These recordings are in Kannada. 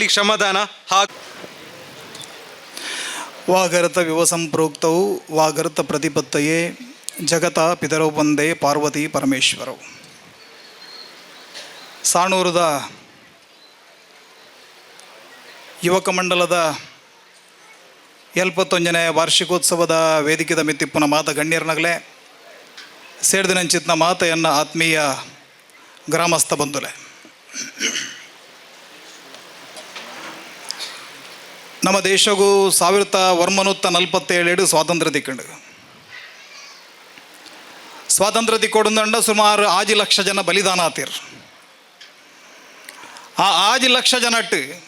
ಶ್ರಮದಾನ ಹಾಗೂ ವಾಗರತ ವಿವಸಂಪ್ರೋಕ್ತವು ವಾಗರತ ಪ್ರತಿಪತ್ತಯೇ, ಜಗತ ಪಿತರೋ ಒಂದೇ ಪಾರ್ವತಿ ಪರಮೇಶ್ವರವು ಸಾಣೂರದ ಯುವಕ ಮಂಡಲದ ಎಲ್ಪತ್ತೊಂದನೇ ವಾರ್ಷಿಕೋತ್ಸವದ ವೇದಿಕೆದ ಮಿತ್ತಿಪ್ಪುನ ಮಾತ ಗಣ್ಯರ್ನಗಲೇ ಸೇಡ್ದಿನಂಚಿತ್ನ ಮಾತೆಯನ್ನು ಆತ್ಮೀಯ ಗ್ರಾಮಸ್ಥ ಬಂಧುಲೆ. ನಮ್ಮ ದೇಶಗೂ ಸಾವಿರದ ವರ್ಮನೂತ್ತ ನಲ್ಪತ್ತೇಳು ಸ್ವಾತಂತ್ರ್ಯ ದಿಕ್ಕಂಡ ಸ್ವಾತಂತ್ರ್ಯ ತಿಕ್ಕೊಡಂದಂಡ ಸುಮಾರು ಆಜಿ ಲಕ್ಷ ಜನ ಬಲಿದಾನ ಆತೀರ್. ಆ ಆಜಿ ಲಕ್ಷ ಜನಟ್ಟು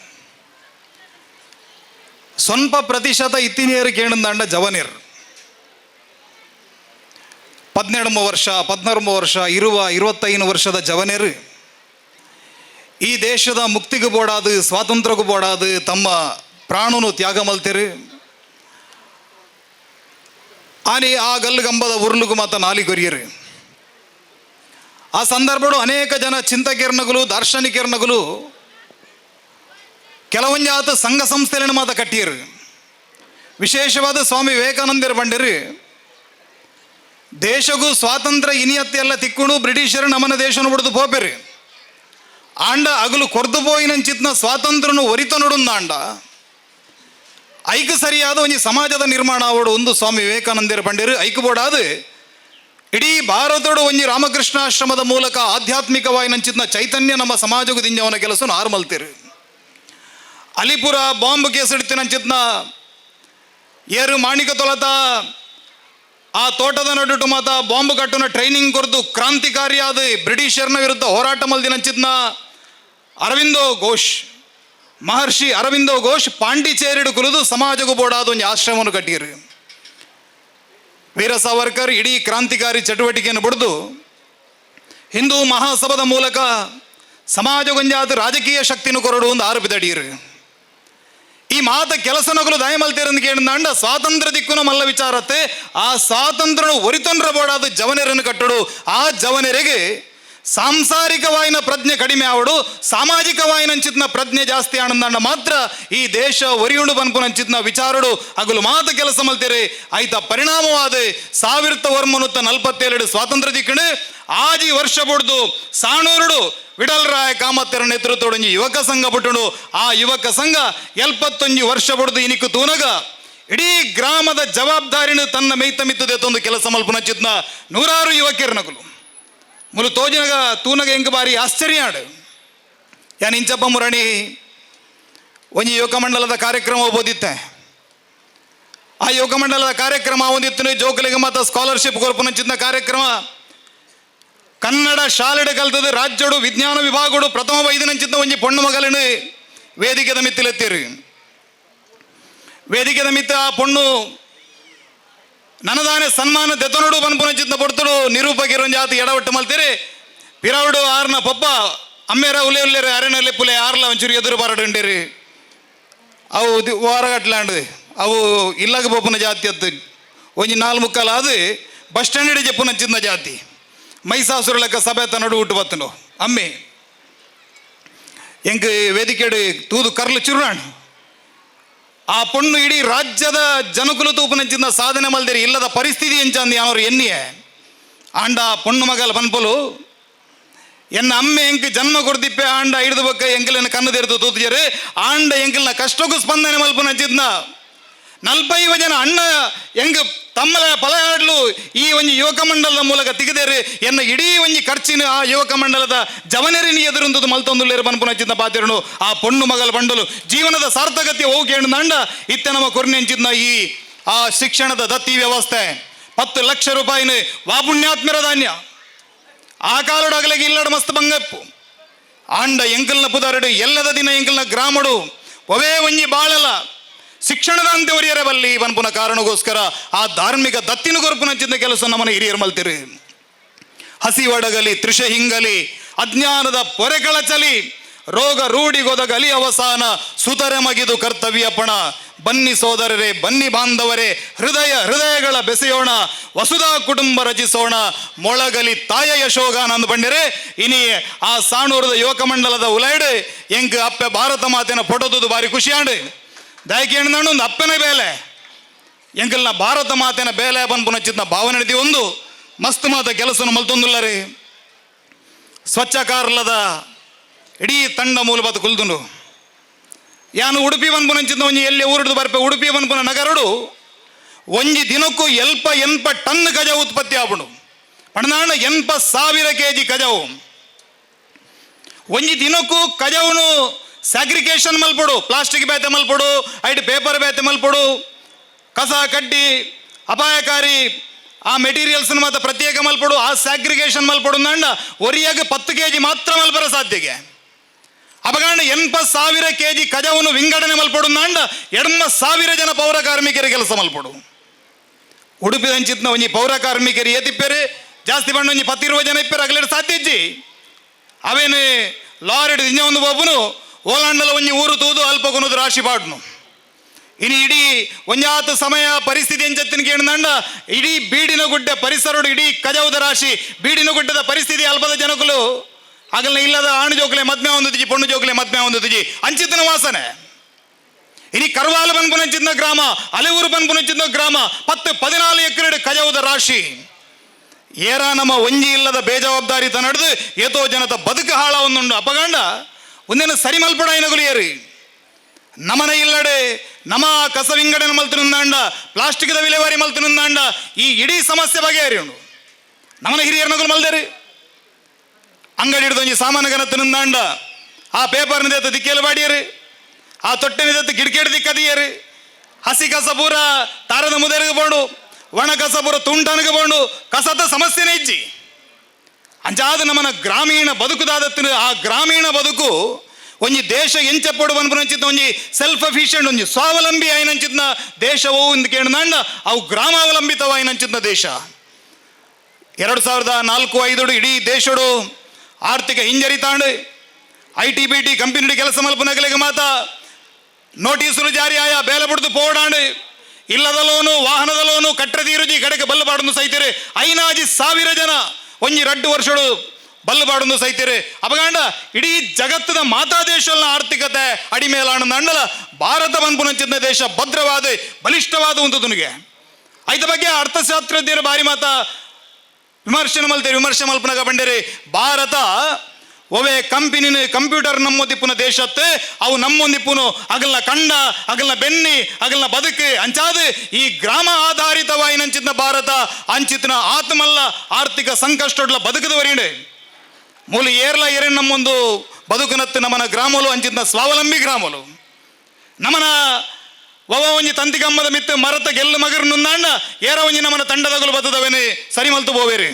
ಸ್ವಲ್ಪ ಪ್ರತಿಶತ ಇತ್ತಿನಿಯರು ಕೇಳಂದಂಡ ಜವನೀರ್. ಪದ್ನೆರಡು ವರ್ಷ ಪದ್ನಾರು ವರ್ಷ, ಇರುವ ಇರುವತ್ತೈದು ವರ್ಷದ ಜವನೇರ್. ಈ ದೇಶದ ಮುಕ್ತಿಗೂ ಬೋಡಾದು, ಸ್ವಾತಂತ್ರ್ಯಕ್ಕೂ ಬೋಡಾದು ತಮ್ಮ ಪ್ರಾಣನು ತ್ಯಾಗ ಮಲ್ತೀರಿ. ಆನೆ ಆ ಗಲ್ಲುಗಂಬದ ಉರ್ಲುಗು ಮಾತ ನಾಲಿ ಕೊರಿಯರು ಆ ಸಂದರ್ಭಡು ಅನೇಕ ಜನ ಚಿಂತಕಿರಣಗಳು ದಾರ್ಶನಿಕಿರಣಗಳು ಕೆಲವೊಂಜಾತ ಸಂಘ ಸಂಸ್ಥೆಯನ್ನು ಮಾತ ಕಟ್ಟಿಯರು. ವಿಶೇಷವಾದ ಸ್ವಾಮಿ ವಿವೇಕಾನಂದರ ಬಂಡಿರಿ. ದೇಶಗೂ ಸ್ವಾತಂತ್ರ್ಯ ಇನಿಯತ್ತಿ ಎಲ್ಲ ತಿಕ್ಕುಣು ಬ್ರಿಟಿಷರು ನಮ್ಮನ ದೇಶನ ಬಿಡ್ದು ಪೋಪೆರಿ. ಆಂಡ ಅಗಲು ಕೊರ್ದು ಪೋಯಿನಂಚಿತ್ನ ಸ್ವಾತಂತ್ರ್ಯನು ಒರಿತ ನೋಡುಂದಾಂಡ ಐಕ ಸರಿಯಾದ ಒಂಜಿ ಸಮಾಜದ ನಿರ್ಮಾಣ ಆವಡು ಒಂದು ಸ್ವಾಮಿ ವಿವೇಕಾನಂದರ ಪಂಡಿರು. ಐಕ ಬೋಡಾದು ಇಡೀ ಭಾರತಡು ಒಂಜಿ ರಾಮಕೃಷ್ಣಾಶ್ರಮದ ಮೂಲಕ ಆಧ್ಯಾತ್ಮಿಕವಾಗಿ ನಂಚಿದ್ನ ಚೈತನ್ಯ ನಮ್ಮ ಸಮಾಜಕ್ಕೆ ದಿಂಜವನ ಕೆಲಸ ಆರು ಮಲ್ತಿರು ಅಲಿಪುರ ಬಾಂಬ್ ಕೇಸ್ ನಂಚಿದ್ನ ಏರು ಮಾಣಿಕ ತೊಲತ ಆ ತೋಟದ ನಡುಟು ಮಾತ ಬಾಂಬ್ ಕಟ್ಟುನ ಟ್ರೈನಿಂಗ್ ಕೊರ್ದು ಕ್ರಾಂತಿಕಾರಿಯಾದ ಬ್ರಿಟಿಷರ್ನ ವಿರುದ್ಧ ಹೋರಾಟ ಮಲ್ದಿನಂಚಿತ್ನ ಅರವಿಂದೋ ಘೋಷ್. ಮಹರ್ಷಿ ಅರವಿಂದ ಘೋಷ್ ಪಾಂಡಿಚೇರಿಡು ಕುಲದು ಸಮಾಜಗೂ ಬೋಡಾದ ಒಂದು ಆಶ್ರಮವನ್ನು ಕಟ್ಟಿರಿ. ವೀರ ಸಾವರ್ಕರ್ ಇಡೀ ಕ್ರಾಂತಿಕಾರಿ ಚಟುವಟಿಕೆಯನ್ನು ಬಡಿದು, ಹಿಂದೂ ಮಹಾಸಭದ ಮೂಲಕ ಸಮಾಜಗೊಂಜಾದ ರಾಜಕೀಯ ಶಕ್ತಿಯನ್ನು ಕೊರಡು ಒಂದು ಆರೋಪಿದಡಿಯರು ಈ ಮಾತ ಕೆಲಸನಗಳು ದಯಮಲ್ತೇರಂದು ಕೇಳಿದಂಡ ಸ್ವಾತಂತ್ರ್ಯ ದಿಕ್ಕುನ ಮಲ್ಲ ವಿಚಾರತ್ತೆ, ಆ ಸ್ವಾತಂತ್ರ್ಯ ಒರಿತೊಂಡ್ರ ಬೋಡಾದ ಜವನೆರನ್ನು ಕಟ್ಟಡು, ಆ ಜವನೆರೆಗೆ ಸಾಂಸಾರಿಕವಾಯಿನ ಪ್ರಜ್ಞೆ ಕಡಿಮೆ ಆವಡು ಸಾಮಾಜಿಕವಾಯಿನಂಚಿತ್ನ ಪ್ರಜ್ಞೆ ಜಾಸ್ತಿ ಆನಂದಂಡ ಮಾತ್ರ ಈ ದೇಶ ಒರಿಯುಂಡು ಬನ್ಪುನಂಚಿತ್ನ ವಿಚಾರಡು ಅಗಲು ಮಾತ ಕೆಲಸ ಮಲ್ತಿರಿ. ಆಯ್ತ ಪರಿಣಾಮವಾದ ಸಾವಿರದ ವರ್ಮನುತ್ತ ನಲ್ಪತ್ತೇಳು ಸ್ವಾತಂತ್ರ್ಯ ದಿಕ್ಕಣೆ, ಆಜಿ ವರ್ಷ ಬುಡ್ದು ಸಾಣೂರುಡು ವಿಡಲ್ರಾಯ ಕಾಮತ್ತರ ನೇತೃತ್ವಡೊಂಜಿ ಯುವಕ ಸಂಘ ಬಿಟ್ಟುಡು. ಆ ಯುವಕ ಸಂಘ ಎಲ್ಪತ್ತೊಂಜಿ ವರ್ಷ ಬುಡ್ದು ಇನಿಕು ತೂನಗ, ಇಡೀ ಗ್ರಾಮದ ಜವಾಬ್ದಾರಿನ ತನ್ನ ಮೈತ ಮಿತ್ತದೆ ಕೆಲಸ ಕೆಲಸ ಮಲ್ಪುನಂಚಿತ್ನ ನೂರಾರು ಯುವಕಿಯರ್ನಕಲು ಮುಲು ತೋಜಿನಗ ತೂನಗ తూనగ ಬಾರಿ ಆಶ್ಚರ್ಯ ಆಡು. ಯಾನ್ ಇಂಚಪ್ಪ ಮುರಣಿ ಒಂಜಿ ಯುವಕ ಮಂಡಲದ ಕಾರ್ಯಕ್ರಮ ಓದಿತ್ತೆ. ಆ ಯುವಕ ಮಂಡಲದ ಕಾರ್ಯಕ್ರಮ ಒಂದಿತ್ತು ಜೋಕಲಿಗೆ ಮಾತ ಸ್ಕಾಲರ್ಶಿಪ್ ಕೊರ್ಪುನಂಚಿತ್ನ ಕಾರ್ಯಕ್ರಮ. ಕನ್ನಡ ಶಾಲೆಡೆ ಕಲ್ತದ ರಾಜ್ಯಡು ವಿಜ್ಞಾನ ವಿಭಾಗಡು ಪ್ರಥಮ ವೈದ್ಯನಂಚಿದ್ದ ಒಂಜಿ ಪೊಣ್ಣು ಮಗಲನ್ನು ವೇದಿಕೆದ ಮಿತ್ತಿಲೆತ್ತೀರಿ. ವೇದಿಕೆದ ಮಿತ್ತ ಆ ಪೊಣ್ಣು ನನದಾನೆ ಸನ್ಮಾನ ದೆತ್ತನೋಡು ಬನ್ಪುನ ಚಿತ್ನ ಪೊಡ್ತಡು ನಿರೂಪಕಿರೊಂದು ಜಾತಿ ಎಡವಟ್ಟು ಮಲ್ತೀರಿ. ಪಿರಾವುಡು ಆರ್ನ ಪಪ್ಪ, ಅಮ್ಮೇರ ಉಲೆ ಉಲ್ಲೇರಿ ಅರೆನಲ್ಲಿ ಪುಲೆ ಆರ್ಲ ಒಂಚೂರು ಎದುರು ಬಾರಡುಂಡಿರಿ ಅವು ವಾರಗಟ್ಲಾಂಡ್ ಅವು ಇಲ್ಲಗ ಪಪ್ಪನ ಜಾತಿ ಅತ್ತು. ಒಂಜಿ ನಾಲ್ ಮುಕ್ಕಾಲ ಅದು ಬಸ್ ಸ್ಟ್ಯಾಂಡ್ ಚೆಪ್ಪುನಂಚಿದ್ದ ಜಾತಿ. ಮೈಸಾಸುರ ಲೆಕ್ಕ ಸಭೆ ನಡು ಹುಟ್ಟು ಬತ್ತನು ಅಮ್ಮಿ, ಎಂಕ್ ವೇದಿಕೆಡು ತೂದು ಕರ್ಲು ಚುರುಣಾಣ್ ಆ ಪೊಣ್ಣು ಇಡೀ ರಾಜ್ಯದ ಜನಕುಲು ತೂಪನಂಚಿಂದ ಸಾಧನೆ ಮಲ್ದಿರಿ, ಇಲ್ಲದ ಪರಿಸ್ಥಿತಿ ಎಂಚಂದಿ ಅವರು ಎನ್ನಿಯೇ. ಆಂಡ ಪೊಣ್ಣು ಮಗಲ್ ಪನ್ಪಲು ಎನ್ನ ಅಮ್ಮೆ ಎಂಕ್ ಜನ್ಮ ಕೊಡ್ದಿಪ್ಪೆ, ಆಂಡ ಹಿಡಿದು ಬಕ್ಕ ಎಂಕಲಿನ ಕಣ್ಣು ತೆರೆದು ತೂತಿಯರು ಆಂಡ ಎಂಕಲ್ನ ಕಷ್ಟಕ್ಕೂ ಸ್ಪಂದನೆ ಮಲ್ಪನಂಚಿದ್ನ ನಲ್ಪೈವ ಜನ ಅಣ್ಣ ಹೆಂಗ ತಮ್ಮಲ ಪಲಹಾಡ್ಲು ಈ ಒಂಜಿ ಯುವಕ ಮಂಡಲದ ಮೂಲಕ ತೆಗೆದೇರು ಎನ್ನ ಇಡೀ ಒಂಜಿ ಖರ್ಚಿನ ಆ ಯುವಕ ಮಂಡಲದ ಜವನರಿನಿ ಎದುರುಂದು ಮಲ್ತೊಂದುಲ್ಲೇರು ಚಿಂತ ಪಾತಿರನು ಆ ಪೊಣ್ಣು ಮಗಲ ಬಂಡಲು ಜೀವನದ ಸಾರ್ಥಕತೆ ಹೋಗಿ ನಂಡ ಇತ್ತೆ ನಮ್ಮ ಕೊರ್ನೆಂಚಿದ್ನ ಈ, ಆ ಶಿಕ್ಷಣದ ದತ್ತಿ ವ್ಯವಸ್ಥೆ. ಪತ್ತು ಲಕ್ಷ ರೂಪಾಯಿನ ವಾಪುಣ್ಯಾತ್ಮರ ಧಾನ್ಯ. ಆ ಕಾಲಡಗಲಿಗೆ ಇಲ್ಲಡ ಮಸ್ತ್ ಬಂಗಪ್ಪು. ಆಂಡ ಎಂಕಲ್ನ ಪುದಾರಡು ಎಲ್ಲದ ದಿನ ಎಂಕಲ್ನ ಗ್ರಾಮಡು. ಒವೇ ಒಂಜಿ ಬಾಳಲ. ಶಿಕ್ಷಣದ ಅಂತೆ ಒರಿಯರ ಬಲ್ಲಿ ಬನ್ಪುನ ಕಾರಣಗೋಸ್ಕರ ಆ ಧಾರ್ಮಿಕ ದತ್ತಿನ ಕೊರಪುನಂಚಿದ್ದ ಕೆಲಸ ನಮ್ಮನ್ನು ಹಿರಿಯರು ಮಲ್ತಿರಿ. ಹಸಿವಡಗಲಿ ತ್ರಿಷ ಹಿಂಗಲಿ, ಅಜ್ಞಾನದ ಪೊರೆ ಕಳಚಲಿ, ರೋಗ ರೂಢಿಗೊದಗಲಿ ಅವಸಾನ, ಸುತರೆ ಮಗಿದು ಕರ್ತವ್ಯ ಪಣ. ಬನ್ನಿ ಸೋದರರೇ, ಬನ್ನಿ ಬಾಂಧವರೇ, ಹೃದಯ ಹೃದಯಗಳ ಬೆಸೆಯೋಣ, ವಸುಧಾ ಕುಟುಂಬ ರಚಿಸೋಣ, ಮೊಳಗಲಿ ತಾಯ ಯಶೋಗ ನಂದು ಬಂಡಿರೆ ಇನಿ ಆ ಸಾಣೂರದ ಯುವಕ ಮಂಡಲದ ಉಲೈಡ್, ಎಂಕ್ ಅಪ್ಪೆ ಭಾರತ ಮಾತಿನ ಫೋಟೋದು ಬಾರಿ ಖುಷಿಯಾಂಡು. ದಯಕೆ ಒಂದು ಅಪ್ಪನ ಬೇಲೆ. ಎಂಕಲ್ನ ಭಾರತ ಮಾತೇನ ಬೇಲೆ ಬಂದ್ಪುನಚ್ಚಿದ್ನ ಭಾವನೆ ನಡೆದಿ ಒಂದು. ಮಸ್ತ್ ಮಾತ ಕೆಲಸನ ಮಲ್ತೊಂದುಲ್ಲ ರೀ ಸ್ವಚ್ಛ ಕಾರ್ಲದ ಇಡೀ ತಂಡ ಮೂಲಭೂತ ಕುಲ್ದುಂಡು. ಯಾನು ಉಡುಪಿ ಬಂದ್ಪುನಂಚಿದ್ನ ಒಂಜಿ ಎಲ್ಲಿ ಊರಿಡ್ದು ಬರ್ಪೆ, ಉಡುಪಿ ಬಂದ್ಪುನ ನಗರಡು. ಒಂಜಿ ದಿನಕ್ಕೂ ಎಲ್ಪ ಎನ್ಪ ಟನ್ ಗಜ ಉತ್ಪತ್ತಿ ಆಗ್ಬಿಡು. ಪಣನಾಣ ಎನ್ಪ ಸಾವಿರ ಕೆ ಜಿ ಕಜವು ಒಂಜಿ ದಿನಕ್ಕೂ ಕಜವುನು ಸ್ಯಾಗ್ರಿಗೇಷನ್ ಮಲ್ಪಡು ಪ್ಲಾಸ್ಟಿಕ್ ಬೇತೆ ಮಲ್ಪಡು ಐಟ್ ಪೇಪರ್ ಬೇತೆ ಮಲ್ಪಡು. ಕಸ ಕಡ್ಡಿ, ಅಪಾಯಕಾರಿ, ಆ ಮೆಟೀರಿಯಲ್ಸ್ ಮಾತ್ರ ಪ್ರತ್ಯೇಕ ಮಲ್ಪಡು, ಆ ಸ್ಯಾಗ್ರಿಗೇಷನ್ ಮಲ್ಪಡು ನಂಡ ಒರಿಯಾಗಿ ಪತ್ತು ಕೆ ಜಿ ಮಾತ್ರ ಮಲ್ಪರ ಸಾಧ್ಯಗೆ ಅಪಗಂಡ ಎನ್ಪ ಸಾವಿರ ಕೆ ಜಿ ಕಜವನ್ನು ವಿಂಗಡಣೆ ಮಲ್ಪಡು ಎಡಮ ಸಾವಿರ ಜನ ಪೌರ ಕಾರ್ಮಿಕರ ಕೆಲಸ ಮಲ್ಪಡು. ಉಡುಪಿ ಹಂಚಿತ್ನ ಒಂಜಿ ಪೌರ ಕಾರ್ಮಿಕರಿ ಏತಿಪ್ಪೇರು ಜಾಸ್ತಿ ಬಣ್ಣ ಒಂಜಿ ಪತ್ತಿರುವ ಜನ ಇಪ್ಪೇರು, ಅಗಲೇಡು ಸಾಧ್ಯ ಇಜ್ಜಿ ಅವೇನು, ಲಾರಿಡ್ ಇಂಜ ಒಂದು ಬಾಬುನು ಓಲಾಂಡಲ ಒಂಜಿ ಊರು ತೂದು ಅಲ್ಪ ಕೊನದು ರಾಶಿ ಪಾಡ್ನು ಇನ್ನು ಇಡೀ ಒಂಜಾತ ಸಮಯ ಪರಿಸ್ಥಿತಿ ಎಂಚತ್ತಿನ ಕೇಳಿದಂಡ ಇಡೀ ಬೀಡಿನ ಗುಡ್ಡ ಪರಿಸರಡು ಇಡೀ ಕಜೌದ ರಾಶಿ ಬೀಡಿನ ಗುಡ್ಡದ ಪರಿಸ್ಥಿತಿ ಅಲ್ಪದ ಜನಕುಲು ಆಗಲ ಇಲ್ಲದ ಆಣು ಜೋಕ್ಲೆ ಮದ್ಮೆ ಹೊಂದಿದ್ಜಿ ಪೊಣ್ಣು ಜೋಕ್ಲೆ ಮದ್ಮೆ ಒಂದು ತಿಜಿ ಅಂಚಿತ್ತಿನ ವಾಸನೆ. ಇನಿ ಕರ್ವಾಲು ಬನ್ಪುನಂಚಿದ್ನ ಗ್ರಾಮ ಅಲೆಯೂರು ಬನ್ಪುನಂಚಿದ್ನ ಗ್ರಾಮ, ಪತ್ತು ಪದಿನಾಲು ಎಕರೆ ಕಜೌದ ರಾಶಿ. ಏರ ನಮ್ಮ ಒಂಜಿ ಇಲ್ಲದ ಬೇಜವಾಬ್ದಾರಿತ ನಡೆದು ಏತೋ ಜನತ ಬದುಕು ಹಾಳ ಒಂದುಂಡು ಅಪಗಂಡ. ಒಂದೇನು ಸರಿ ಮಲ್ಪಡ ಏರಿ ನಮನ ಇಲ್ಲಡೆ ನಮ ಕಸ ವಿಂಗಡಣೆ ಪ್ಲಾಸ್ಟಿಕ್ ಪ್ಲಾಸ್ಟಿಕ್ದ ವಿಲೇವಾರಿ ಮಲ್ತನುಂದಾಂಡ ಈ ಇಡೀ ಸಮಸ್ಯೆ ಬಗೆಹರಿಯುಂಡು ನಮನ ಹಿರಿಯರ್ನಗಳು ಮಲ್ದೇರಿ? ಅಂಗಡಿ ಹಿಡಿದೊಂಜಿ ಸಾಮಾನು ಗನತ್ತನುಂದಾಂಡ ಆ ಪೇಪರ್ನಿಂದ ದಿಕ್ಕೇಲು ಬಾಡಿಯರಿ, ಆ ತೊಟ್ಟೆ ನಿಂದ ಗಿಡಕೇಡು ದಿಕ್ಕದಿಯರಿ, ಹಸಿ ಕಸ ಪೂರ ತಾರದ ಮುದರಿಗೆ ಬೋಂಡು ಒಣ ಕಸ ಪೂರ ತುಂಟನಿಗೆ ಬೋಂಡು ಕಸದ ಸಮಸ್ಯೆನೇ ಇಜ್ಜಿ. ಅಂಚಾದ ನಮ್ಮನ ಗ್ರಾಮೀಣ ಬದುಕುದಾದತ್ತಿನ ಆ ಗ್ರಾಮೀಣ ಬದುಕು ಒಂಜಿ ದೇಶ ಎಂಚಪ್ಪಡು ಬಂದ್ಪುನಂಚಿದ್ನ ಒಂಜಿ ಸೆಲ್ಫ್ ಅಫಿಷಿಯಂಟ್ ಒಂಜಿ ಸ್ವಾವಲಂಬಿ ಆಯ್ನಂಚಿದ್ನ ದೇಶವು ಇಂದು ಕೇಳಿದಂಡ ಅವು ಗ್ರಾಮಾವಲಂಬಿತವಾಯ್ನಂಚಿದ್ನ ದೇಶ. ಎರಡು ಸಾವಿರದ ನಾಲ್ಕು ಐದು ಇಡೀ ದೇಶಡು ಆರ್ಥಿಕ ಹಿಂಜರಿತಾಂಡ್ I T B T company ಕೆಲಸ ಮಲ್ಪನಗಲಿಗೆ ಮಾತ, ನೋಟಿಸುಲು ಜಾರಿ ಆಯ ಬೇಲೆ ಬಿಡ್ದು ಪೋಡಾಂಡ್ ಇಲ್ಲದ ಲೋನು, ವಾಹನದ ಲೋನು ಕಟ್ಟರೆ ತೀರುಜಿ ಕಡೆಗೆ ಬಲ್ಲು ಸಹಿತರೆ ಐನಾಜಿ ಸಾವಿರ ಜನ. ಒಂಜಿ ರಡ್ಡು ವರ್ಷಡು ಬಲ್ಲು ಬಾಡನ್ನು ಸೈತಿರಿ ಅಪಗಾಂಡ, ಇಡೀ ಜಗತ್ತದ ಮಾತಾ ದೇಶಗಳ ಆರ್ಥಿಕತೆ ಅಡಿಮೇಲಾಣ ಅಣ್ಣಲ ಭಾರತ ಬಂದ್ಪುನಂಚಿದ್ನ ದೇಶ ಭದ್ರವಾದ, ಬಲಿಷ್ಠವಾದ ಒಂದು ತುನಿಗೆ ಬಗ್ಗೆ ಅರ್ಥಶಾಸ್ತ್ರಜ್ಞರು ಬಾರಿ ಮಾತ ವಿಮರ್ಶೆ ಮಲ್ತೀರಿ ವಿಮರ್ಶೆ ಮಲ್ಪನಾಗ ಬಂಡೇರಿ, ಭಾರತ ಒವೆ ಕಂಪಿನಿನ ಕಂಪ್ಯೂಟರ್ ನಮ್ಮೊಂದಿಪ್ಪುನ ದೇಶತ್ ಅವು ನಮ್ಮೊಂದಿಪ್ಪುನು ಅಗಲ್ನ ಕಂಡ, ಅಗಲ್ನ ಬೆನ್ನಿ, ಅಗಲ್ನ ಬದುಕು ಅಂಚಾದ ಈ ಗ್ರಾಮ ಆಧಾರಿತವಾಯಿನಂಚಿನ ಭಾರತ ಅಂಚಿತ್ತಿನ ಆತ್ಮಲ್ಲ ಆರ್ಥಿಕ ಸಂಕಷ್ಟೊಡ್ಲ ಬದುಕದವರೀಂಡೆ ಮೂಲ ಏರ್ಲ ಏರೇನ್ ನಮ್ಮೊಂದು ಬದುಕುನತ್ತು ನಮ್ಮನ ಗ್ರಾಮಲು ಅಂಚಿನ ಸ್ವಾವಲಂಬಿ ಗ್ರಾಮಲು. ನಮನ ಒವ ಒಂಜಿ ತಂತಿಗಮ್ಮದ ಮಿತ್ತು ಮರತ ಗೆಲ್ಲು ಮಗರು ನುಂದಾಂಡ ಏರ ಒಂಜಿ ನಮ್ಮನ ತಂಡದಗಲು ಬತ್ತದವೇನೆ ಸರಿ ಮಲ್ತು ಬೋವೇರಿ.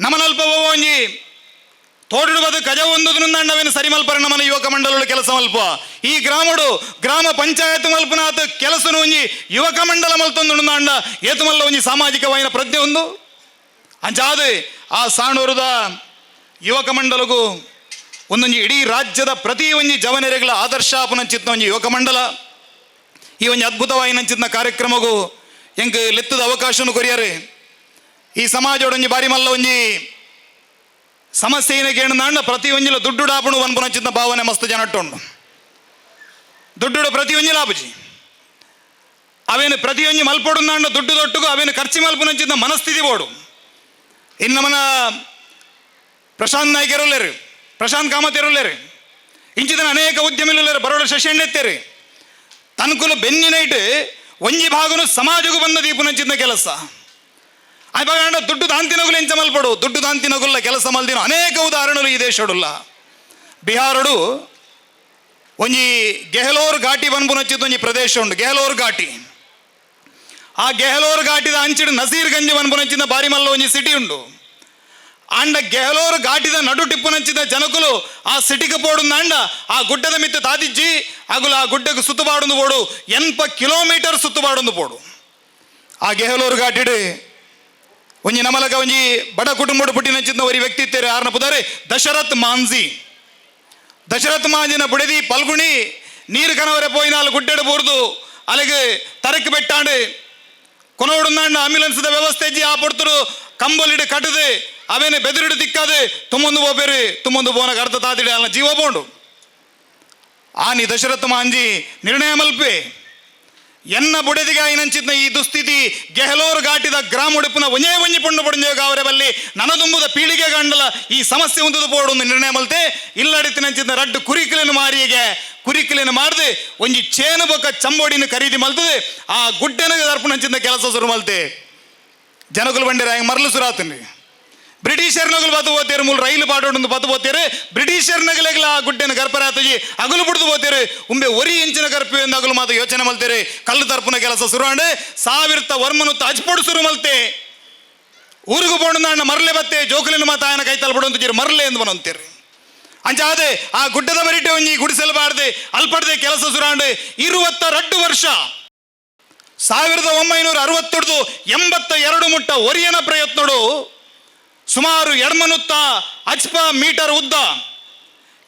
ನಮನಲ್ಪ ಒವ ಒಂಜಿ ತೋಡು ಗಜ ಒಂದು ನುಂದಾಂಡವೇನು ಸರಿ ಮಲ್ಪರ ನಮನ ಯುವಕ ಮಂಡಲ ಕೆಲಸ ಮಲ್ಪ ಈ ಗ್ರಾಮಡು, ಗ್ರಾಮ ಪಂಚಾಯತ್ ಮಲ್ಪನಾಥ ಕೆಲಸ ಒಂಜಿ ಯುವಕ ಮಂಡಲ ಮಲ್ತೊಂದು ನುಂದಾಂಡ ಏತು ಮಲ್ಲ ಒಂಜಿ ಪ್ರಜ್ಞೆ ಒಂದು ಅಂಜಾದ, ಆ ಸಾಣೂರದ ಯುವಕ ಮಂಡಲಗೂ ಒಂದೊಂದು ಇಡೀ ರಾಜ್ಯದ ಪ್ರತಿ ಒಂದು ಜವನೆರೆಗಳ ಆದರ್ಶ ಚಿತ್ತ ಒಂಜಿ ಯುವಕ ಮಂಡಲ. ಈ ಒಂಜಿ ಅದ್ಭುತವಾಯಿನಂಚಿತ್ನ ಕಾರ್ಯಕ್ರಮಗೂ ಹೆಂಗೆ ಲೆತ್ತದ ಅವಕಾಶನು ಕೊರಿಯಾರೆ. ಈ ಸಮಾಜ ಒಂಜಿ ಬಾರಿ ಮಲ್ಲ ಒಂಜಿ ಸಮಸ್ಯೆ ಏನ ಕೇಳಿದಾಂಡ ಪ್ರತಿ ಒಂಜಿಲ ದುಡ್ಡು ಡಾಪುಣು ಅನ್ಪುನಂಚಿತ್ನ ಭಾವನೆ ಮಸ್ತ್ ಜನಟ್ಟುಂಡು ದುಡ್ಡು ಪ್ರತಿ ಒಂಜಿ ಲಾಭಜಿ ಅವೇನು ಪ್ರತಿ ಒಂಜಿ ಮಲ್ಪೊಡುಂದಾಂಡ ದುಡ್ಡು ದೊಟ್ಟುಗು ಅವೇನು ಖರ್ಚು ಮಲ್ಪುನಂಚಿತ್ನ ಮನಸ್ಥಿತಿ ಬೋಡು. ಇನ್ನು ನಮ್ಮನ ಪ್ರಶಾಂತ್ ನಾಯ್ಕ ಪ್ರಶಾಂತ್ ಕಾಮತ್ ಇರೋಲ್ಲೇರು ಇಂಚಿನ ಅನೇಕ ಉದ್ಯಮಿಲ್ಲರು ಬರೋಡ ಶಶಿಯಣ್ಣೆತ್ತೇರಿ ತನ್ಕುಲು ಬೆನ್ನಿನೈಟ್ ಒಂಜಿ ಭಾಗನು ಸಮಾಜಗೂ ಬಂದ ದೀಪುನಂಚಿನ ಕೆಲಸ. ಅವಾಗ ದುಡ್ಡು ದಾಂತಿನಗುಲು ಎಂಚ ಮಲ್ಪಡು. ದುಡ್ಡು ದಾಂತಿನಗುಲ್ಲ ಕೆಲಸ ಮಲ್ದಿನ ಅನೇಕ ಉದಾಹರಣೆಗಳು ಈ ದೇಶಡುಲ್ಲ ಬಿಹಾರಡು ಒಂಜಿ ಗೆಹಲೋರ್ ಘಾಟಿ ಬಂದ್ಪುನಚ್ಚಿದ ಒಂಜಿ ಪ್ರದೇಶ ಉಂಡು ಗೆಹಲೋರ್ ಘಾಟಿ. ಆ ಗೆಹಲೋರ್ ಘಾಟಿದ ಅಂಚಿಡು ನಸೀರ್ ಗಂಜಿ ಬಂದ್ಪುನಚ್ಚಿನ ಬಾರಿ ಮಲ್ಲ ಒಂಜಿ ಸಿಟಿ ಉಂಡು ಅಂಡ ಗೆಹಲೋರ್ ಘಾಟಿದ ನಡು ಟಿಪ್ಪುನಂಚಿದ ಜನಕುಲು ಆ ಸಿಟಿಗೆ ಪೋಡುಂದ ಅಂಡ, ಆ ಗುಡ್ಡದ ಮಿತ್ತ ತಾದಿಜ್ಜಿ, ಅಗುಲು ಆ ಗುಡ್ಡಕ್ಕೆ ಸುತ್ತುಬಾಡುಂದು ಪೋಡು. ಎನ್ಪ ಕಿಲೋಮೀಟರ್ ಸುತ್ತುಬಾಡುಂದು ಪೋಡು. ಆ ಗೆಹಲೋರ್ ಘಾಟಿಡು ಒಂಜಿ ನಮಲಕ ಒಂಜಿ ಬಡ ಕುಟುಂಬಡ್ ಪುಟ್ಟಿನಂಚಿನ ಒರಿ ವ್ಯಕ್ತಿ ತೇರೆ ಆರ್ನ ಪುದಾರೆ? ದಶರಥ್ ಮಾಂಜಿ. ದಶರಥ್ ಮಾಂಜಿನ ಬುಡದಿ ಪಲ್ಗುಣಿ, ನೀರು ಕನವರೆ ಪೋಯಿನಾಲ್ ಗುಡ್ಡೆಡು ಬೋರ್ದು ಅಲ್ಲಿಗೆ ತರಕ್ಕೆ ಬೆಟ್ಟಾಂಡು ಕೊನೋಡುಂದಾಂಡ ಆಂಬ್ಯುಲೆನ್ಸ್ ವ್ಯವಸ್ಥೆ ಜಿ ಆ ಪಡ್ತರು ಕಂಬಲಿಡು ಕಟ್ಟದೆ ಅವೇನೆ ಬೆದರಿಡು ದಿಕ್ಕದು ತುಮ್ಮೊಂದು ಪೋಪೇರು ತುಮ್ಮೊಂದು ಪೋನಕ್ಕೆ ಅರ್ಥ ತಾತಿಡಿ ಅಲ್ಲ ಜೀವ ಬೋಂಡು ಆನಿ ದಶರಥ ಮಾಂಜಿ ನಿರ್ಣಯ ಮಲ್ಪೆ. ಎನ್ನ ಬುಡೆದಿಗಾಯಿನಂಚಿನ ಈ ದುಸ್ಥಿತಿ, ಗೆಹಲೋರು ಘಾಟಿದ ಗ್ರಾಮ ಉಡುಪಿನ ಒಂಜೇ ಒಂಜಿ ಪುಂಡು ಪುಡಿಂಜೋಗ ಅವರ ಬಲ್ಲಿ ನನದುಂಬುದ ಪೀಳಿಗೆ ಗಂಡಲ ಈ ಸಮಸ್ಯೆ ಒಂದುದು ಪೋಡೊಂದು ನಿರ್ಣಯ ಮಲ್ತೆ. ಇಲ್ಲಡಿತಿನಂಚಿದ್ನ ರಡ್ಡು ಕುರಿಕಲಿನ ಮಾರಿಗೆ ಕುರಿಕಲಿನ ಮಾರದೆ ಒಂಜಿ ಚೇನು ಬೊಕ್ಕ ಚಂಬೋಡಿನ ಖರೀದಿ ಮಲ್ತದೆ. ಆ ಗುಡ್ಡನಿಗೆ ದರ್ಪಣಂಚಿದ್ನ ಕೆಲಸ ಸುರು ಮಲ್ತೆ. ಜನಗಳು ಬಂಡಿರ, ಹೆಂಗೆ ಮರಳು ಸುರಾತನ್ರಿ ಬ್ರಿಟಿಷರ್ ನಗಲು ಬದು ಹೋಗ್ತೀರಿ ಮೂಲ ರೈಲು ಪಾಡೋಡು ಹೋಗ್ತೀರಿ ಬ್ರಿಟಿಷರ್ ನಗಲೆಗ್ಲ ಆ ಗುಡ್ಡೆನ ಗರ್ಭರಾತಜಿ ಅಗಲು ಬಿಡ್ದು ಹೋಗ್ತೀರಿ ಉಂಬೆ ಒರಿ ಇಂಚಿನ ಗರ್ಭ ಅಗಲು ಮಾತು ಯೋಚನೆ ಮಲ್ತೀರಿ. ಕಲ್ಲು ತರ್ಪನ ಕೆಲಸ ಶುರು ಅಂಡೆ ಸಾವಿರತ ವರ್ಮನು ಅಜ್ಪೊಡು ಶುರು ಮಲ್ತೆ. ಊರಿಗೂ ಬೋಂಡು ಅಣ್ಣ ಮರಲೆ ಬತ್ತೆ, ಜೋಕಲಿನ ಮಾತ ಆಯನ ಕೈ ಅಂತೀರಿ ಮರಲೆ ಎಂದು ಬಂತೀರಿ ಅಂಚಾದೆ ಆ ಗುಡ್ಡದ ಬರಿಟೆ ಒಂಜಿ ಗುಡಿಸಲು ಬಾರ್ದೆ ಅಲ್ಪಡದೆ ಕೆಲಸ ಸುರಾಂಡು. ಇರುವತ್ತ ರಡ್ಡು ವರ್ಷ. ಸಾವಿರದ ಒಂಬೈನೂರ ಅರವತ್ತೊಡ್ದು ಎಂಬತ್ತ ಎರಡು ಮುಟ್ಟ ಒರಿಯನ ಪ್ರಯತ್ನಡು ಸುಮಾರು ಎಡ್ಮನುತ್ತ ಅಚ್ಪ ಮೀಟರ್ ಉದ್ದ.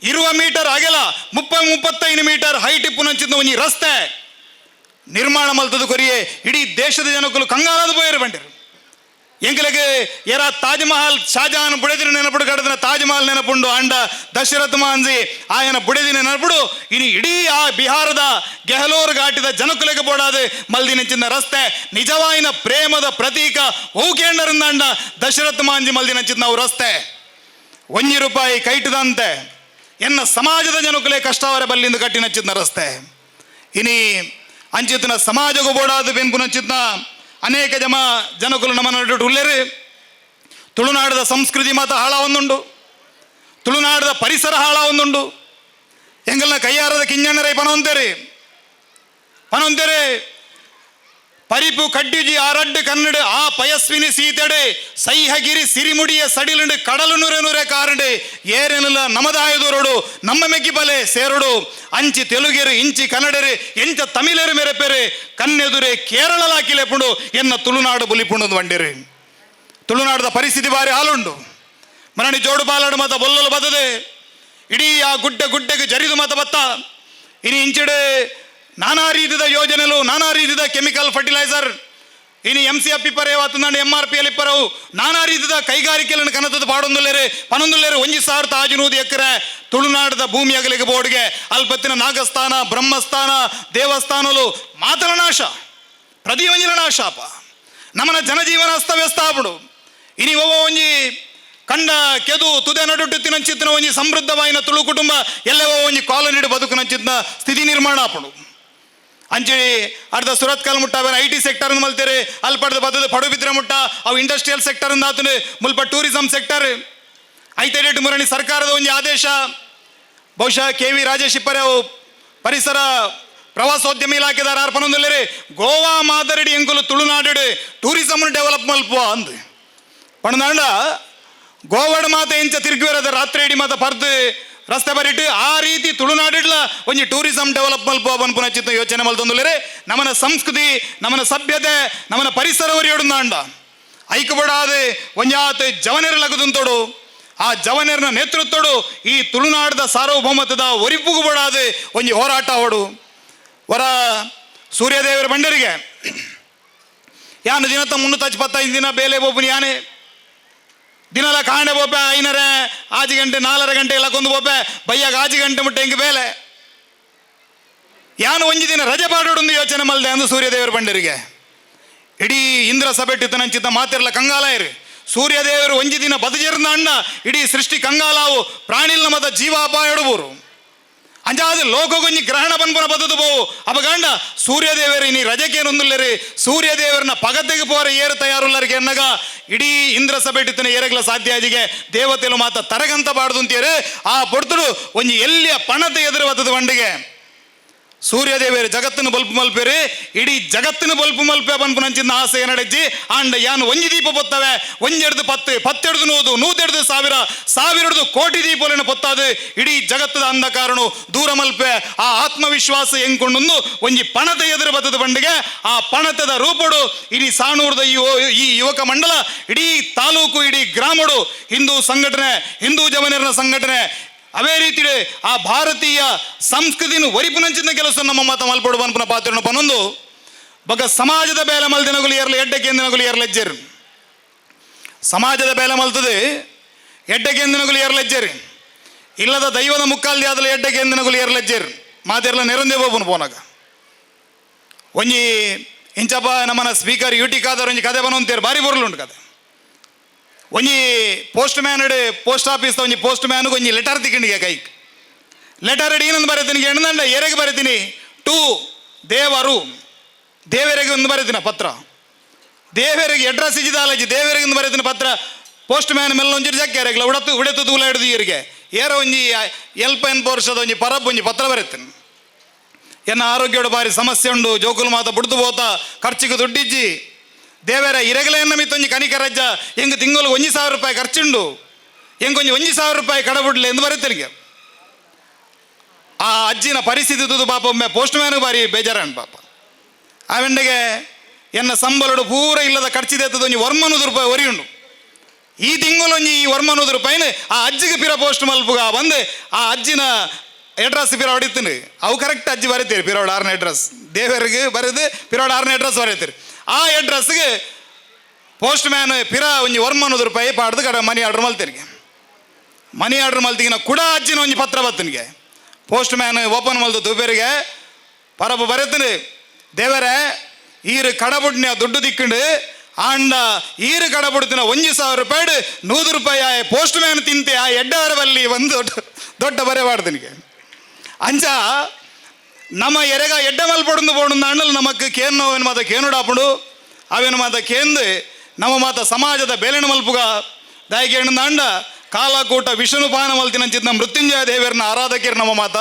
ಇರುವ ಮೀಟರ್ ಅಗಲ ಮುಪ್ಪ ಮುಪ್ಪತ್ತೈದು ಮೀಟರ್ ಹೈಟ್ ಇಪ್ಪುನಂಚಿದ್ದ ಒಂಜಿ ರಸ್ತೆ. ನಿರ್ಮಾಣ ಮಲ್ತದ ಕೊರಿಯೆ, ಇಡೀ ದೇಶದ ಜನಕ್ಕೂ ಕಂಗಾಲದ ಬೋಯರು ಬಂಡಿರು. ಎಂಕಲೆಗೆ ಎರ ತಾಜ್ ಮಹಲ್ ಶಾಜಹಾನ್ ಬುಡೆದಿನ ನೆನಪುಡು, ಕಡದಿನ ತಾಜ್ ಮಹಲ್ ನೆನಪುಂಡು, ಅಂಡ ದಶರಥ ಮಾಂಜಿ ಆಯನ ಬುಡೆದಿನ ನೆನಪುಡು. ಇನಿ ಇಡೀ ಆ ಬಿಹಾರದ ಗೆಹಲೋರ್ ಘಾಟಿದ ಜನಕುಲೆಗೆ ಬೋಡಾದ ಮಲ್ದಿನಂಚಿನ ರಸ್ತೆ, ನಿಜವಾಯಿನ ಪ್ರೇಮದ ಪ್ರತೀಕ ಹೂಕೇಂಡರಿಂದ ಅಂಡ ದಶರಥ ಮಾಂಜಿ ಮಲ್ದಿನಂಚಿನ ನಾವು ರಸ್ತೆ. ಒಂಜಿ ರೂಪಾಯಿ ಕೈಟದಂತೆ, ಎನ್ನ ಸಮಾಜದ ಜನಕುಲೆ ಕಷ್ಟವರ ಬಲ್ಲಿಂದ ಕಟ್ಟಿನಚ್ಚಿದ್ನ ರಸ್ತೆ. ಇನಿ ಅಂಚಿತ್ತಿನ ಸಮಾಜಗೂ ಬೋಡಾದು ಬೆಂಪುನಚ್ಚಿದ್ನ ಅನೇಕ ಜಮ ಜನಕುಲು ನಮ್ಮನ್ನು ಉಲ್ಲೇರು ತುಳುನಾಡದ ಸಂಸ್ಕೃತಿ ಮಾತ ಹಾಳ ಒಂದುಂಡು ತುಳುನಾಡದ ಪರಿಸರ ಹಾಳ ಒಂದುಂಡು ಎಂಗಲ್ನ ಕೈಯಾರದ ಕಿಂಜಣ್ಣರೈ ಪನೊಂತೇರಿ ಪನೊಂತೇರಿ ಪರಿಪು ಕಡ್ಡಿಜಿ ಆರಡ್ಡು ಕನ್ನಡ ಆ ಪಯಸ್ವಿನಿ ಸೀತೆಡೆ ಸೈಹಗಿರಿ ಸಿರಿಮುಡಿಯ ಸಡಿಲುಂಡು ಕಡಲು ನೂರೆ ನೂರೆ ಕಾರಂಡು ಏರೇನಿಲ್ಲ ನಮದಾಯದೂರಡು, ನಮ್ಮ ಮೆಗ್ಗಿ ಬಲೆ ಸೇರುಡು. ಅಂಚಿ ತೆಲುಗೆರು, ಇಂಚಿ ಕನ್ನಡರೆ, ಎಂಚ ತಮಿಳರು ಮೆರೆಪೆರು ಕನ್ನೆದುರೆ ಕೇರಳ ಲಾಕಿಲೆಪುಂಡು ಎನ್ನ ತುಳುನಾಡು ಬುಲಿಪುಂಡು ಬಂಡಿರು ತುಳುನಾಡದ ಪರಿಸ್ಥಿತಿ ಬಾರಿ ಹಾಲುಂಡು. ಮರಣಿ ಜೋಡು ಬಾಲಾಡು ಮತ ಬೊಲ್ಲಲು ಬದದೆ. ಇಡೀ ಆ ಗುಡ್ಡ ಗುಡ್ಡೆಗೆ ಜರಿದು ಮತ ಬತ್ತ. ಇನಿ ಇಂಚಡೆ ನಾನಾ ರೀತಿಯ ಯೋಜನೆಲು ನಾನಾ ರೀತಿಯ ಕೆಮಿಕಲ್ ಫರ್ಟಿಲೈಸರ್ ಇನಿ ಎಂ ಆರ್ ಪಿ ಎಲ್ ಇಪ್ಪರವು ನಾನಾ ರೀತಿಯ ಕೈಗಾರಿಕೆಗಳನ್ನು ಕನತದ ಪಾಡೊಂದುಲ್ಲೇರೆ, ಪನೊಂದುಲ್ಲೇರೆ ಒಂಜಿ ಸಾವಿರದ ಆಜುನೂದು ಎಕರೆ ತುಳುನಾಡದ ಭೂಮಿ ಅಗಲಿಗೆ ಬೋರ್ಡ್ಗೆ ಅಲ್ಪತ್ತಿನ ನಾಗಸ್ಥಾನ, ಬ್ರಹ್ಮಸ್ಥಾನ, ದೇವಸ್ಥಾನಲು ಮಾತಲ ನಾಶ ಪ್ರತಿ ಒಂಜಿನ ನಾಶಾಪ ನಮ್ಮನ ಜನಜೀವನ ಅಸ್ತವ್ಯಸ್ತ ಆಗ್ಬಿಡು. ಇನಿ ಒಬ್ಬ ಒಂಜಿ ಕಂಡ ಕೆದು ತುದೆ ನಡುಟ್ಟಿನಂಚಿತ್ತಿನ ಒಂಜಿ ಸಮೃದ್ಧವಾಯಿನ ತುಳು ಕುಟುಂಬ ಎಲ್ಲವೋ ಒಂಜಿ ಬದುಕು ನಂಚಿತ್ತಿನ ಸ್ಥಿತಿ ನಿರ್ಮಾಣ ಆಪಡು ಅಂಚೆಡಿ ಅರ್ಧ ಸುರತ್ ಕಾಲ್ ಮುಟ್ಟ ಐ ಟಿ ಸೆಕ್ಟರ್ ಮಲ್ತೀರಿ. ಅಲ್ಲಿ ಪಡೆದ ಬದಲು ಪಡುಬಿದ್ರೆ ಮುಟ್ಟ, ಅವು ಇಂಡಸ್ಟ್ರಿಯಲ್ ಸೆಕ್ಟರ್ ಆತನು ಮುಲ್ಪ ಟೂರಿಸಂ ಸೆಕ್ಟರ್ ಐತೆಡೆಟ್ ಮುರಣಿ ಸರ್ಕಾರದ ಒಂದು ಆದೇಶ. ಬಹುಶಃ ಕೆ ವಿ ರಾಜೇಶ್ ಇಪ್ಪರೆ, ಅವು ಪರಿಸರ ಪ್ರವಾಸೋದ್ಯಮ ಇಲಾಖೆದಾರ ಅರ್ಪಣೊಂದಿಲ್ಲರಿ ಗೋವಾ, ಮಾದರಿಡಿ, ಎಂಗುಲು ತುಳುನಾಡು ಟೂರಿಸಂ ಡೆವಲಪ್ ಮಲ್ಪ ಅಂದ್ ಪಣದಾಂಡ ಗೋವಾಡ ಮಾತ ಇಂಚ ತಿರುಗಿರದ ರಾತ್ರಿ ಮಾತ ಪರ್ದು ರಸ್ತೆ ಬರಿಟ್ಟು ಆ ರೀತಿ ತುಳುನಾಡಿಡ್ಲ ಒಂಜಿ ಟೂರಿಸಂ ಡೆವಲಪ್ ಮಲ್ಪ ಪನ್ಪುನ ಚಿತ್ತ ಯೋಚನೆ ಮಲ್ತೊಂದುಲ್ಲರೆ ನಮ್ಮನ ಸಂಸ್ಕೃತಿ ನಮ್ಮನ ಸಭ್ಯತೆ ನಮ್ಮನ ಪರಿಸರ ಒರಿಯೊಡುಂದಾಂಡ ಐಕಬಡಾದೆ ಒಂಜಾತ್ ಜವನೆರ ಲಗದಂತೋಡು, ಆ ಜವನೆರ್ನ ನೇತೃತ್ವಡು ಈ ತುಳುನಾಡದ ಸಾರ್ವಭೌಮತ್ವದ ಒರಿಪುಗು ಬಡಾದೆ ಒಂಜಿ ಹೋರಾಟ ಅವಡು ವರ ಸೂರ್ಯದೇವರ ಬಂಡರಿಗೆ, ಯಾನು ದಿನತ್ತ ಮುನ್ನೂತ್ತ ಹಚ್ಚಿಪತ್ತೈದು ದಿನ ಬೇಲೆ ಬೋಪುನಿ ಯಾನೆ ದಿನಲ ಕಾಂಡೆ ಬೋಪೆ ಐನರೆ, ಆಜಿ ಗಂಟೆ ನಾಲ್ಕರ ಗಂಟೆ ಎಲ್ಲ ಕೊಂದು ಬೋಪೆ ಬಯ್ಯಾಗ ಆಜು ಗಂಟೆ ಮುಟ್ಟೆ ಹಿಂಗೆ ಬೇಲೆ. ಯಾನು ಒಂಜಿ ದಿನ ರಜೆ ಪಾಡೋಡೊಂದು ಯೋಚನೆ ಮಲ್ದೆ ಅಂದು ಸೂರ್ಯದೇವರು ಬಂಡರಿಗೆ ಇಡೀ ಇಂದ್ರ ಸಭೆ ನಂಚಿದ್ದ ಮಾತಿರಲ್ಲ ಕಂಗಾಲ ಇರು ಸೂರ್ಯದೇವರು ಒಂಜಿ ದಿನ ಬದುಜಿರ್ನ ಅಣ್ಣ, ಇಡೀ ಸೃಷ್ಟಿ ಕಂಗಾಲಾವು ಪ್ರಾಣಿಲ್ ನಮದ ಜೀವ ಅಪಾಯ ಎಡುವರು ಅಂಜಾದ ಲೋಕಗೊಂಜಿ ಗ್ರಹಣ ಬನ್ಪುನ ಬದುದು ಬೋವು. ಅಪಗಂಡ ಸೂರ್ಯದೇವರು ಇನಿ ರಜಕೇನೊಂದುಲ್ಲರಿ ಸೂರ್ಯದೇವರನ್ನ ಪಗತೆಗೆ ಪೋರ ಏರು ತಯಾರುಲ್ಲರಿಗೆ ಎನ್ನಗ ಇಡೀ ಇಂದ್ರ ಸಭೆಟ್ಟಿತ್ತನ ಏರಗ್ಲ ಸಾಧ್ಯ ಆಜಿಗೆ ದೇವತೆಲು ಮಾತ ತರಗಂತ ಬಾಡ್ದು ಅಂತೀರಿ ಆ ಪೊಡ್ತುಡು ಒಂಜಿ ಎಲ್ಲಿಯ ಪಣತೆ ಎದುರು ಬದದು ಬಂಡಿಗೆ. ಸೂರ್ಯದೇವರು ಜಗತ್ತಿನ ಬಲ್ಪು ಮಲ್ಪೇರಿ, ಇಡೀ ಜಗತ್ತಿನ ಬಲ್ಪು ಮಲ್ಪೆ ಬನ್ಪುನಂಚಿನ ಆಸೆ ನಡಜ್ಜಿ ಆಂಡ ಯಾನ್ ಒಂಜಿ ದೀಪ ಬತ್ತವೆ, ಒಂಜೆಡ್ದು ಪತ್ತು, ಪತ್ತೆಡ್ದು ನೂದು ನೂತೆಡ್ದು ಸಾವಿರ, ಸಾವಿರಡ್ದು ಕೋಟಿ ದೀಪಲಿನ ಪೊತ್ತಾದು ಇಡೀ ಜಗತ್ತದ ಅಂಧಕಾರನು ದೂರ ಮಲ್ಪೆ, ಆ ಆತ್ಮವಿಶ್ವಾಸ ಎಂಕೊಂಡು ಒಂಜಿ ಪಣತ ಎದುರು ಬತ್ತದ ಬಂಡಿಗೆ, ಆ ಪಣತದ ರೂಪಡು, ಇಡೀ ಸಾಣೂರದ ಈ ಯುವಕ ಮಂಡಲ, ಇಡೀ ತಾಲೂಕು, ಇಡೀ ಗ್ರಾಮಡು, ಹಿಂದೂ ಸಂಘಟನೆ, ಹಿಂದೂ ಜವನರ ಸಂಘಟನೆ ಅವೇ ರೀತಿ ಆ ಭಾರತೀಯ ಸಂಸ್ಕೃತಿಯನ್ನು ಒರಿಪುನಂಚಿನ ಕೆಲಸ ನಮ್ಮ ಮಾತ ಮಲ್ಪಡು ಪನ್ಪನ ಪಾತ್ರ ಪನೊಂದು. ಬಗ ಸಮಾಜದ ಬೇಲೆ ಮಲ್ದಿನಗುಲಿ ಕೇಂದ್ರಗಳು ಎಂದಿನಗುಲಿ ಎರಲೆಜ್ಜರು ಸಮಾಜದ ಬೇಲೆ ಮಲ್ತದೆ ಎಡ್ಡಕ್ಕೆ ಎಂದಿನಗುಲಿ ಎರಲೆಜ್ಜರು ಇಲ್ಲದ ದೈವದ ಮುಕ್ಕಾಲ್ದಿ ಕೇಂದ್ರಗಳು ಎಂದಿನಗುಲಿ ಎರಲೆಜ್ಜರು ಮಾತೆಲ್ಲ ನೆರಂದೇ ಬೋಪುನು ಪೋನಾಗ. ಒಂಜಿ ಇಂಚಪ್ಪ ನಮ್ಮನ ಸ್ಪೀಕರ್ ಯೂಟಿಕಾದವ್ರು ಒಂಜಿ ಕತೆ ಬನೊಂತೇರು, ಭಾರಿ ಬರಲುಂಟು ಕತೆ. ಒಂಜಿ ಪೋಸ್ಟ್ ಮ್ಯಾನ್ ಪೋಸ್ಟ್ ಆಫೀಸ್ ಒಂಜಿ ಪೋಸ್ಟ್ ಮ್ಯಾನ್ ಒಂಜಿ ಲೆಟರ್ ತಿಕ್ಕಿಂಡಿಗೆ ಕೈಕ್. ಲೆಟರ್ ಏನಂದು ಬರೀತೀನಿ ಎಣ್ಣಂಡ ಏರೆಗೆ ಬರೀತೀನಿ. ಟು ದೇವರು. ದೇವರಿಗೆ ಒಂದು ಬರೀತೀನಿ ಪತ್ರ. ದೇವರಿಗೆ ಅಡ್ರೆಸ್ ಇಜಿದಾಲಜಿ ದೇವರಿಗೆ ಒಂದು ಬರೀತೀನಿ ಪತ್ರ. ಪೋಸ್ಟ್ ಮ್ಯಾನ್ ಮೇಲೆ ಒಂಜಿ ಜಕ್ಕೆರೆಗ್ಲ ಉಡತ್ತು ಉಡತು ದೂಲ ಹಿಡಿದು ಇವರಿಗೆ. ಏರ ಒಂಜಿ ಎಲ್ಪ ಎನ್ ವರ್ಷದ ಒಂಜಿ ಪರಬ್ ಒಂಜಿ ಪತ್ರ ಬರೀತೀನಿ. ಏನ ಆರೋಗ್ಯದ ಬಾರಿ ಸಮಸ್ಯೆ ಉಂಡು. ಜೋಕುಲು ಮಾತ ಬುಡ್ದು ಪೋತ ಖರ್ಚಿಗೆ ದುಡ್ಡಿಜ್ಜಿ ದೇವರ ಇರಗಲೆಯನ್ನ ಮಿತ್ತೊಂಜಿ ಕನಿಕರಜ್ಜ ಎಂಗ್ ತಿಂಗಳು ಒಂಜಿ ಸಾವಿರ ರೂಪಾಯಿ ಖರ್ಚುಂಡು ಹೆಂಗೊಂಜಿ ಒಂಜಿ ಸಾವಿರ ರೂಪಾಯಿ ಕಡಬಿಡ್ಲಿ ಎಂದು ಬರೀತಿರಿಗೆ ಆ ಅಜ್ಜಿನ ಪರಿಸ್ಥಿತಿ ತುದು ಪಾಪ ಒಮ್ಮೆ ಪೋಸ್ಟ್ ಮ್ಯಾನ್ ಬಾರಿ ಬೇಜಾರಣ್ಣ ಪಾಪ. ಅವೆಂಡೆಗೆ ಎನ್ನ ಸಂಬಳಡು ಪೂರ ಇಲ್ಲದ ಖರ್ಚಿದೆತ್ತದ ಒಂಜಿ ವರ್ಮನೂದು ರೂಪಾಯಿ ಒರಿಯುಂಡು. ಈ ತಿಂಗಳು ಒಂಜಿ ಈ ವರ್ಮನೂದು ರೂಪಾಯಿನ ಆ ಅಜ್ಜಿಗೆ ಪಿರ ಪೋಸ್ಟ್ ಮಲ್ಪುಗ ಬಂದು, ಆ ಅಜ್ಜಿನ ಅಡ್ರೆಸ್ ಪಿರ ಹೊಡಿತೀನಿ. ಅವು ಕರೆಕ್ಟ್ ಅಜ್ಜಿ ಬರೀತೀರಿ ಪಿರೋಡ್ ಆರನೇ ಅಡ್ರೆಸ್ ದೇವರಿಗೆ ಬರೆದು ಪಿರೋಡ್ ಆರನೇ ಅಡ್ರೆಸ್ ಬರೀತೀರಿ. ಆ ಅಡ್ರೆಸ್ಗೆ ಪೋಸ್ಟ್ ಮ್ಯಾನ್ ಪಿರ ಒಂಜಿ ವರ್ಮನೂದು ರೂಪಾಯಿ ಪಾಡ್ದು ಕಡೆ ಮನಿ ಆರ್ಡ್ರ್ ಮಲ್ತಿನಿಗೆ ಮನಿ ಆರ್ಡರ್ ಮಲ್ತಿಗಿನ ಕೂಡ ಅಜ್ಜಿನ ಒಂಜಿ ಪತ್ರ ಬತ್ತನಿಗೆ ಪೋಸ್ಟ್ ಮ್ಯಾನ್ ಓಪನ್ ಮಲ್ದು ದುಬೇರಿಗೆ ಪರಬ ಬರೀತೀನಿ, ದೇವರೇ, ಈರು ಕಡಬುಡ್ನ ದುಡ್ಡು ದಿಕ್ಕಂಡು, ಆಂಡ ಈರು ಕಡಬುಡ್ತಿನ ಒಂಜಿ ಸಾವಿರ ರೂಪಾಯಿ ನೂರು ರೂಪಾಯಿ ಆ ಪೋಸ್ಟ್ ಮ್ಯಾನ್ ತಿಂತೆ ಆ ಎಡ್ಡವರ ಬಲ್ಲಿ ಒಂದು ದೊಡ್ಡ ಬರೆ ಮಾಡ್ದನಿಗೆ ಅಂಚ ಎರೆಗ ಎಡ್ಡೆ ಮಲ್ಪೊಡು ಪೋಡು ಅಂಡಲ್ ನಮಕ್ ಕೇನ್ ಅವೇನು ಮಾತ ಕೇನುಡಾಪುಡು ಅವೇನು ಮಾತ ಕೇಂದು ನಮ್ಮ ಮಾತ ಸಮಾಜದ ಬೇಲೆನ ಮಲ್ಪುಗ. ದಾಯಿಗೆ ಅಂಡ ಕಾಲಕೂಟ ವಿಷ್ಣು ಪಾನ ಮಲ್ತಿನಂಚಿದ್ನ ಮೃತ್ಯುಂಜಯ ದೇವರನ್ನ ಆರಾಧಕರು ನಮ್ಮ ಮಾತ.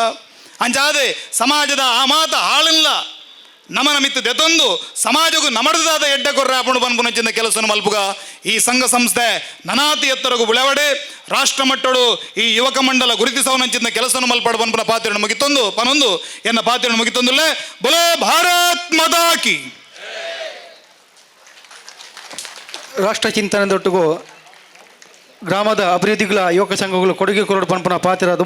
ಅಂಜಾದೆ ಸಮಾಜದ ಆ ಮಾತ ಹಾಳಿಲ್ಲ. ನಮನ ಮಿತ್ತು ದೆತೊಂದು ಸಮಾಜಕ್ಕೂ ನಮಡದಾದ ಎಡ್ಡೆ ಕೊರ್ರೆ ಆಪುಂಡು ಪನ್ಪುನಂಚಿನ ಕೆಲಸ ಮಲ್ಪುಗ. ಈ ಸಂಘ ಸಂಸ್ಥೆ ನನಾತಿ ಎತ್ತರಗು ಬುಳವಡೆ ರಾಷ್ಟ್ರ ಮಟ್ಟಡು ಈ ಯುವಕ ಮಂಡಲ ಗುರುತಿಸವನಂಚಿನ ಕೆಲಸನು ಮಲ್ಪಡ ಪನ್ಪುನ ಪಾತ್ರೆ ಮುಗಿತೊಂದು ಪನೊಂದು, ಎನ್ನ ಪಾತ್ರನ ಮುಗಿತೊಂದುಲ್ಲೇ ಬಲೋ ಭಾರತ್ ಮದಾಕಿ ರಾಷ್ಟ್ರ ಚಿಂತನದೊಟ್ಟಿಗೂ ಗ್ರಾಮದ ಅಭಿವೃದ್ಧಿಗಳ ಯುವಕ ಸಂಘಗಳು ಕೊಡುಗೆ ಕೊರಡು ಪಂಪನ ಪಾತ್ರ